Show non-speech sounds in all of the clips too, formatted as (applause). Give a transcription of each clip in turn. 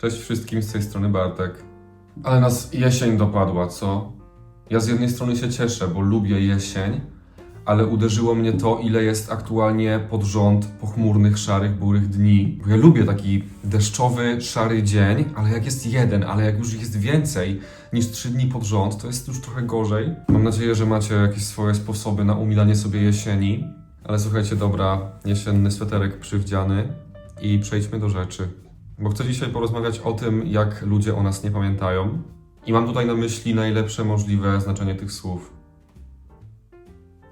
Cześć wszystkim, z tej strony Bartek. Ale nas jesień dopadła, co? Ja z jednej strony się cieszę, bo lubię jesień, ale uderzyło mnie to, ile jest aktualnie pod rząd pochmurnych, szarych, burych dni. Bo ja lubię taki deszczowy, szary dzień, ale jak jest jeden, ale jak już jest więcej niż trzy dni pod rząd, to jest już trochę gorzej. Mam nadzieję, że macie jakieś swoje sposoby na umilanie sobie jesieni. Ale słuchajcie, dobra, jesienny sweterek przywdziany i przejdźmy do rzeczy. Bo chcę dzisiaj porozmawiać o tym, jak ludzie o nas nie pamiętają. I mam tutaj na myśli najlepsze możliwe znaczenie tych słów.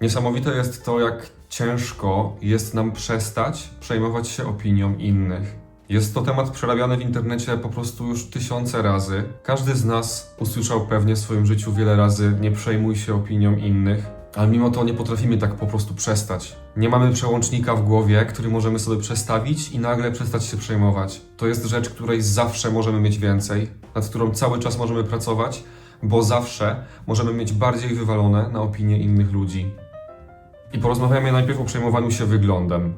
Niesamowite jest to, jak ciężko jest nam przestać przejmować się opinią innych. Jest to temat przerabiany w internecie po prostu już tysiące razy. Każdy z nas usłyszał pewnie w swoim życiu wiele razy: nie przejmuj się opinią innych. Ale mimo to nie potrafimy tak po prostu przestać. Nie mamy przełącznika w głowie, który możemy sobie przestawić i nagle przestać się przejmować. To jest rzecz, której zawsze możemy mieć więcej, nad którą cały czas możemy pracować, bo zawsze możemy mieć bardziej wywalone na opinie innych ludzi. I porozmawiamy najpierw o przejmowaniu się wyglądem.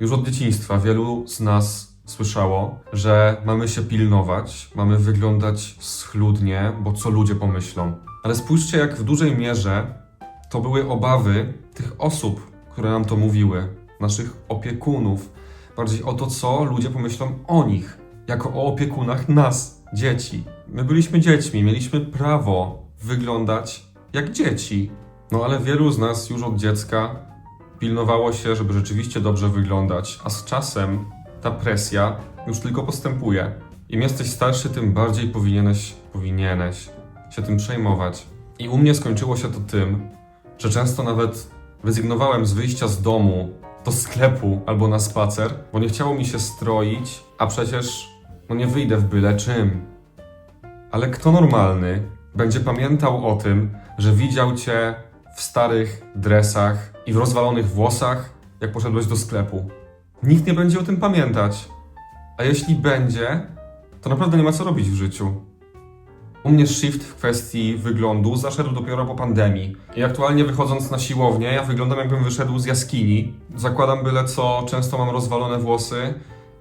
Już od dzieciństwa wielu z nas słyszało, że mamy się pilnować, mamy wyglądać schludnie, bo co ludzie pomyślą. Ale spójrzcie, jak w dużej mierze to były obawy tych osób, które nam to mówiły, naszych opiekunów, bardziej o to, co ludzie pomyślą o nich, jako o opiekunach nas, dzieci. My byliśmy dziećmi, mieliśmy prawo wyglądać jak dzieci. No ale wielu z nas już od dziecka pilnowało się, żeby rzeczywiście dobrze wyglądać, a z czasem ta presja już tylko postępuje. Im jesteś starszy, tym bardziej powinieneś, powinieneś się tym przejmować. I u mnie skończyło się to tym, że często nawet rezygnowałem z wyjścia z domu do sklepu albo na spacer, bo nie chciało mi się stroić, a przecież no nie wyjdę w byle czym. Ale kto normalny będzie pamiętał o tym, że widział cię w starych dresach i w rozwalonych włosach, jak poszedłeś do sklepu? Nikt nie będzie o tym pamiętać. A jeśli będzie, to naprawdę nie ma co robić w życiu. U mnie shift w kwestii wyglądu zaszedł dopiero po pandemii. I aktualnie wychodząc na siłownię, ja wyglądam jakbym wyszedł z jaskini. Zakładam byle co, często mam rozwalone włosy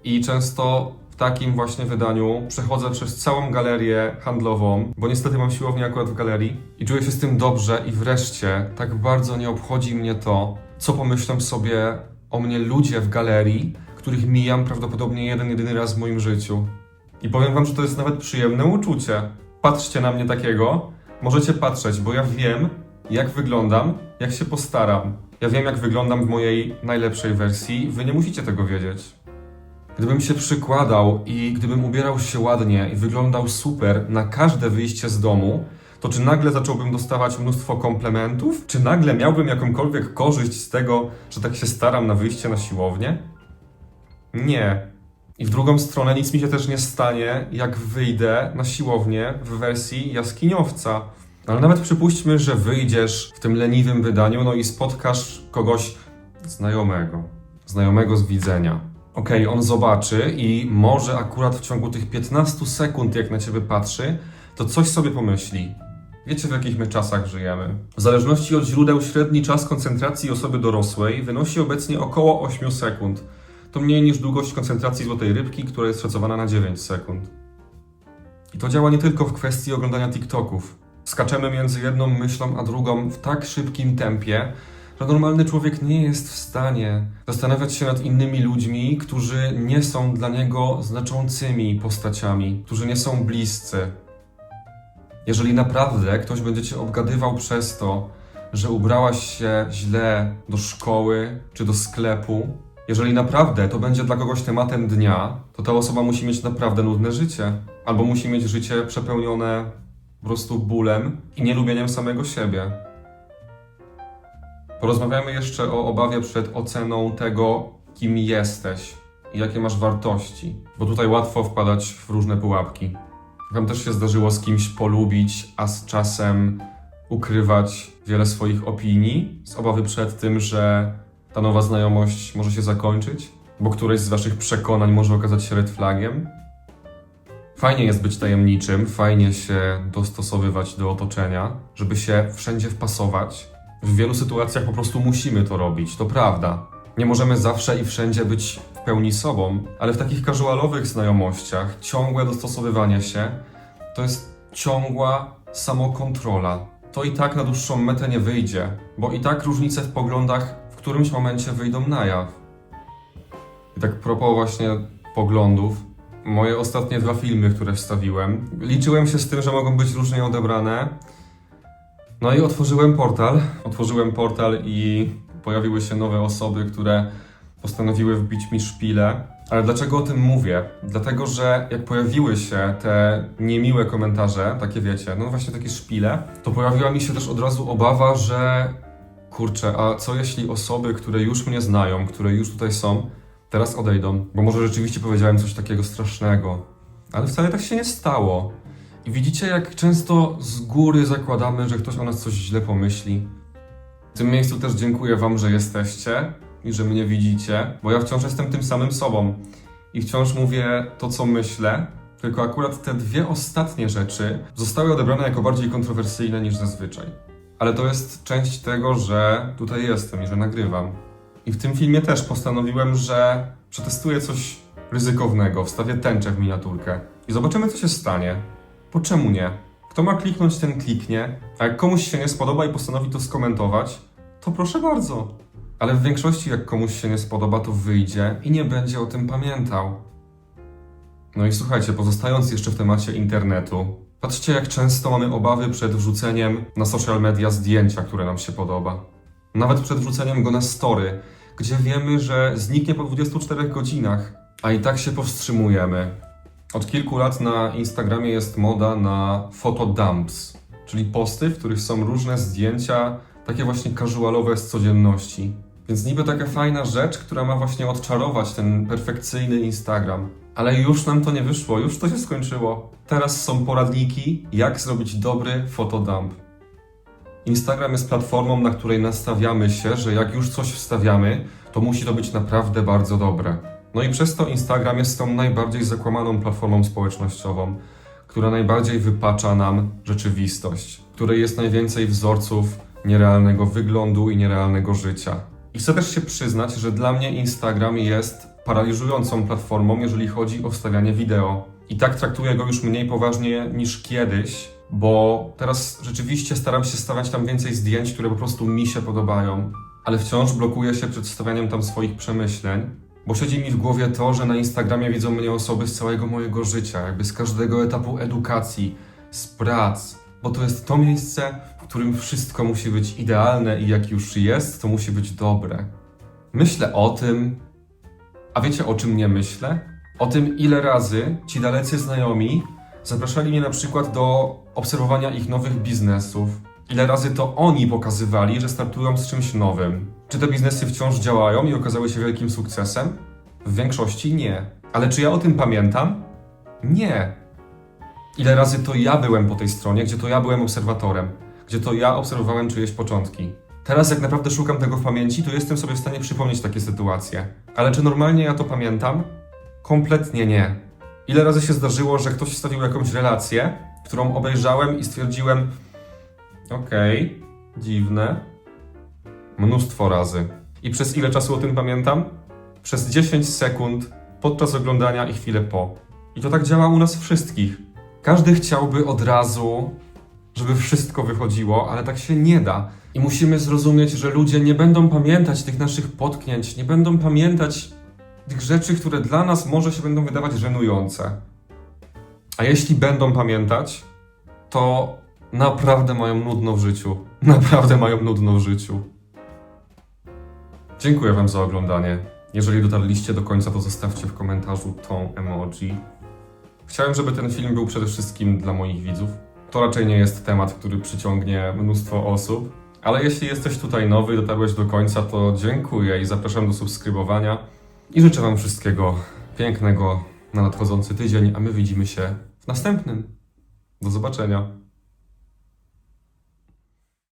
i często w takim właśnie wydaniu przechodzę przez całą galerię handlową, bo niestety mam siłownię akurat w galerii i czuję się z tym dobrze i wreszcie tak bardzo nie obchodzi mnie to, co pomyślą sobie o mnie ludzie w galerii, których mijam prawdopodobnie jeden, jedyny raz w moim życiu. I powiem wam, że to jest nawet przyjemne uczucie. Patrzcie na mnie takiego. Możecie patrzeć, bo ja wiem, jak wyglądam, jak się postaram. Ja wiem, jak wyglądam w mojej najlepszej wersji. Wy nie musicie tego wiedzieć. Gdybym się przykładał i gdybym ubierał się ładnie i wyglądał super na każde wyjście z domu, to czy nagle zacząłbym dostawać mnóstwo komplementów? Czy nagle miałbym jakąkolwiek korzyść z tego, że tak się staram na wyjście na siłownię? Nie. I w drugą stronę nic mi się też nie stanie, jak wyjdę na siłownię w wersji jaskiniowca. Ale nawet przypuśćmy, że wyjdziesz w tym leniwym wydaniu, no i spotkasz kogoś znajomego. Znajomego z widzenia. Okej, on zobaczy i może akurat w ciągu tych 15 sekund, jak na ciebie patrzy, to coś sobie pomyśli. Wiecie, w jakich my czasach żyjemy. W zależności od źródeł średni czas koncentracji osoby dorosłej wynosi obecnie około 8 sekund. To mniej niż długość koncentracji złotej rybki, która jest szacowana na 9 sekund. I to działa nie tylko w kwestii oglądania TikToków. Skaczemy między jedną myślą a drugą w tak szybkim tempie, że normalny człowiek nie jest w stanie zastanawiać się nad innymi ludźmi, którzy nie są dla niego znaczącymi postaciami, którzy nie są bliscy. Jeżeli naprawdę ktoś będzie cię obgadywał przez to, że ubrałaś się źle do szkoły czy do sklepu, jeżeli naprawdę to będzie dla kogoś tematem dnia, to ta osoba musi mieć naprawdę nudne życie. Albo musi mieć życie przepełnione po prostu bólem i nielubieniem samego siebie. Porozmawiamy jeszcze o obawie przed oceną tego, kim jesteś i jakie masz wartości, bo tutaj łatwo wpadać w różne pułapki. Wam też się zdarzyło z kimś polubić, a z czasem ukrywać wiele swoich opinii z obawy przed tym, że ta nowa znajomość może się zakończyć, bo któreś z waszych przekonań może okazać się red flagiem. Fajnie jest być tajemniczym, fajnie się dostosowywać do otoczenia, żeby się wszędzie wpasować. W wielu sytuacjach po prostu musimy to robić, to prawda. Nie możemy zawsze i wszędzie być w pełni sobą, ale w takich casualowych znajomościach ciągłe dostosowywanie się to jest ciągła samokontrola. To i tak na dłuższą metę nie wyjdzie, bo i tak różnice w poglądach którymś momencie wyjdą na jaw. I tak propos właśnie poglądów, moje ostatnie dwa filmy, które wstawiłem, liczyłem się z tym, że mogą być różnie odebrane. No i otworzyłem portal. Otworzyłem portal i pojawiły się nowe osoby, które postanowiły wbić mi szpilę. Ale dlaczego o tym mówię? Dlatego, że jak pojawiły się te niemiłe komentarze, takie wiecie, no właśnie takie szpile, to pojawiła mi się też od razu obawa, że kurczę, a co jeśli osoby, które już mnie znają, które już tutaj są, teraz odejdą? Bo może rzeczywiście powiedziałem coś takiego strasznego. Ale wcale tak się nie stało. I widzicie, jak często z góry zakładamy, że ktoś o nas coś źle pomyśli. W tym miejscu też dziękuję Wam, że jesteście i że mnie widzicie, bo ja wciąż jestem tym samym sobą i wciąż mówię to, co myślę. Tylko akurat te dwie ostatnie rzeczy zostały odebrane jako bardziej kontrowersyjne niż zazwyczaj. Ale to jest część tego, że tutaj jestem i że nagrywam. I w tym filmie też postanowiłem, że przetestuję coś ryzykownego, wstawię tęczę w miniaturkę i zobaczymy, co się stanie. Bo czemu nie? Kto ma kliknąć, ten kliknie, a jak komuś się nie spodoba i postanowi to skomentować, to proszę bardzo. Ale w większości, jak komuś się nie spodoba, to wyjdzie i nie będzie o tym pamiętał. No i słuchajcie, pozostając jeszcze w temacie internetu, patrzcie, jak często mamy obawy przed wrzuceniem na social media zdjęcia, które nam się podoba. Nawet przed wrzuceniem go na story, gdzie wiemy, że zniknie po 24 godzinach, a i tak się powstrzymujemy. Od kilku lat na Instagramie jest moda na fotodumps, czyli posty, w których są różne zdjęcia, takie właśnie casualowe z codzienności. Więc niby taka fajna rzecz, która ma właśnie odczarować ten perfekcyjny Instagram. Ale już nam to nie wyszło, już to się skończyło. Teraz są poradniki, jak zrobić dobry fotodump. Instagram jest platformą, na której nastawiamy się, że jak już coś wstawiamy, to musi to być naprawdę bardzo dobre. No i przez to Instagram jest tą najbardziej zakłamaną platformą społecznościową, która najbardziej wypacza nam rzeczywistość, w której jest najwięcej wzorców nierealnego wyglądu i nierealnego życia. I chcę też się przyznać, że dla mnie Instagram jest paraliżującą platformą, jeżeli chodzi o wstawianie wideo. I tak traktuję go już mniej poważnie niż kiedyś, bo teraz rzeczywiście staram się stawiać tam więcej zdjęć, które po prostu mi się podobają, ale wciąż blokuję się przed stawianiem tam swoich przemyśleń, bo siedzi mi w głowie to, że na Instagramie widzą mnie osoby z całego mojego życia, jakby z każdego etapu edukacji, z prac, bo to jest to miejsce, w którym wszystko musi być idealne i jak już jest, to musi być dobre. Myślę o tym, a wiecie o czym nie myślę? O tym, ile razy ci dalecy znajomi zapraszali mnie na przykład do obserwowania ich nowych biznesów. Ile razy to oni pokazywali, że startują z czymś nowym. Czy te biznesy wciąż działają i okazały się wielkim sukcesem? W większości nie. Ale czy ja o tym pamiętam? Nie. Ile razy to ja byłem po tej stronie, gdzie to ja byłem obserwatorem, gdzie to ja obserwowałem czyjeś początki. Teraz, jak naprawdę szukam tego w pamięci, to jestem sobie w stanie przypomnieć takie sytuacje. Ale czy normalnie ja to pamiętam? Kompletnie nie. Ile razy się zdarzyło, że ktoś wstawił jakąś relację, którą obejrzałem i stwierdziłem: Okej, dziwne. Mnóstwo razy. I przez ile czasu o tym pamiętam? Przez 10 sekund podczas oglądania i chwilę po. I to tak działa u nas wszystkich. Każdy chciałby od razu, żeby wszystko wychodziło, ale tak się nie da. I musimy zrozumieć, że ludzie nie będą pamiętać tych naszych potknięć, nie będą pamiętać tych rzeczy, które dla nas może się będą wydawać żenujące. A jeśli będą pamiętać, to naprawdę mają nudno w życiu. (laughs) Naprawdę mają nudno w życiu. Dziękuję Wam za oglądanie. Jeżeli dotarliście do końca, to zostawcie w komentarzu tą emoji. Chciałem, żeby ten film był przede wszystkim dla moich widzów. To raczej nie jest temat, który przyciągnie mnóstwo osób, ale jeśli jesteś tutaj nowy i dotarłeś do końca, to dziękuję i zapraszam do subskrybowania. I życzę Wam wszystkiego pięknego na nadchodzący tydzień, a my widzimy się w następnym. Do zobaczenia.